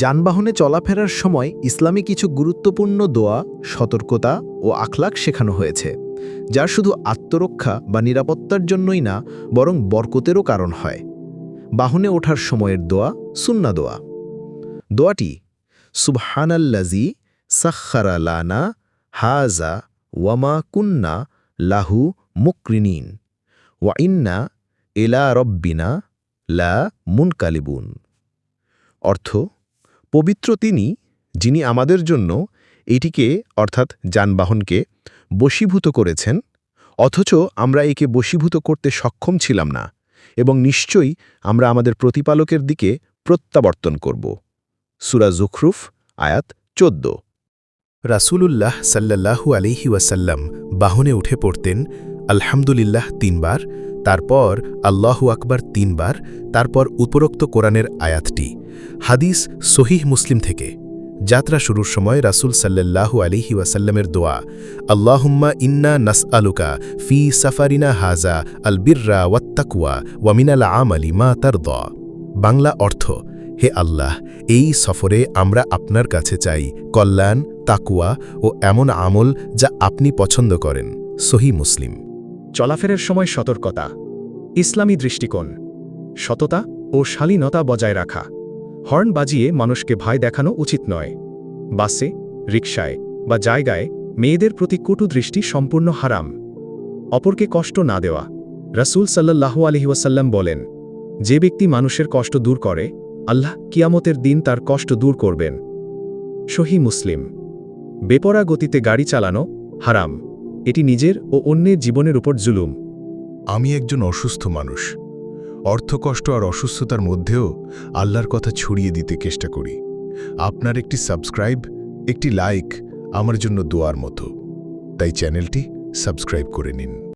যানবাহনে চলাফেরার সময় ইসলামী কিছু গুরুত্বপূর্ণ দোয়া, সতর্কতা ও আখলাক শেখানো হয়েছে, যা শুধু আত্মরক্ষা বা নিরাপত্তার জন্যই না, বরং বরকতেরও কারণ হয়। বাহনে ওঠার সময়ের দোয়া, সুন্না দোয়া। দোয়াটি সুবহানাল্লাজি সাক্ষারা লানা হাজা ওয়ামা কুন্না লাহু মুকরিনিন ওয়া ইন্না এলা রব্বিনা লা মুনকালিবুন। অর্থ পবিত্র তিনি, যিনি আমাদের জন্য এটিকে, অর্থাৎ যানবাহনকে, বশীভূত করেছেন, অথচ আমরা একে বশীভূত করতে সক্ষম ছিলাম না, এবং নিশ্চয়ই আমরা আমাদের প্রতিপালকের দিকে প্রত্যাবর্তন করব। সুরা জুখরুফ, আয়াত চোদ্দ। রাসূলুল্লাহ সাল্লাল্লাহু আলিহি ওয়াসাল্লাম বাহনে উঠে পড়তেন, আলহামদুলিল্লাহ তিনবার, তারপর আল্লাহু আকবার তিনবার, তারপর উপরোক্ত কোরআনের আয়াতটি। হাদিস সহিহ মুসলিম থেকে। যাত্রা শুরুর সময় রাসূল সাল্লাল্লাহু আলিহি ওয়াসাল্লামের দোয়া, আল্লাহুম্মা ইন্না নাস আলুকা ফি সাফারিনা হাজা আল বিররা ওয়াত্তাকুয়া ওয়ামিনাল আমালি মা তার দ বাংলা অর্থ, হে আল্লাহ, এই সফরে আমরা আপনার কাছে চাই কল্যাণ তাকুয়া ও এমন আমল যা আপনি পছন্দ করেন। সহি মুসলিম। চলাফেরার সময় সতর্কতা। ইসলামী দৃষ্টিকোণ, সততা ও শালীনতা বজায় রাখা। হর্ন বাজিয়ে মানুষকে ভয় দেখানো উচিত নয়। বাসে, রিকশায় বা জায়গায় মেয়েদের প্রতি কটু দৃষ্টি সম্পূর্ণ হারাম। অপরকে কষ্ট না দেওয়া। রাসূল সাল্লাল্লাহু আলহি ওয়াসাল্লাম বলেন, যে ব্যক্তি মানুষের কষ্ট দূর করে, আল্লাহ কিয়ামতের দিন তার কষ্ট দূর করবেন। সহি মুসলিম। বেপরা গতিতে গাড়ি চালানো হারাম। এটি নিজের ও অন্যের জীবনের উপর জুলুম। আমি একজন অসুস্থ মানুষ। অর্থকষ্ট আর অসুস্থতার মধ্যেও আল্লাহর কথা ছড়িয়ে দিতে চেষ্টা করি। আপনার একটি সাবস্ক্রাইব, একটি লাইক আমার জন্য দোয়ার মতো। তাই চ্যানেলটি সাবস্ক্রাইব করে নিন।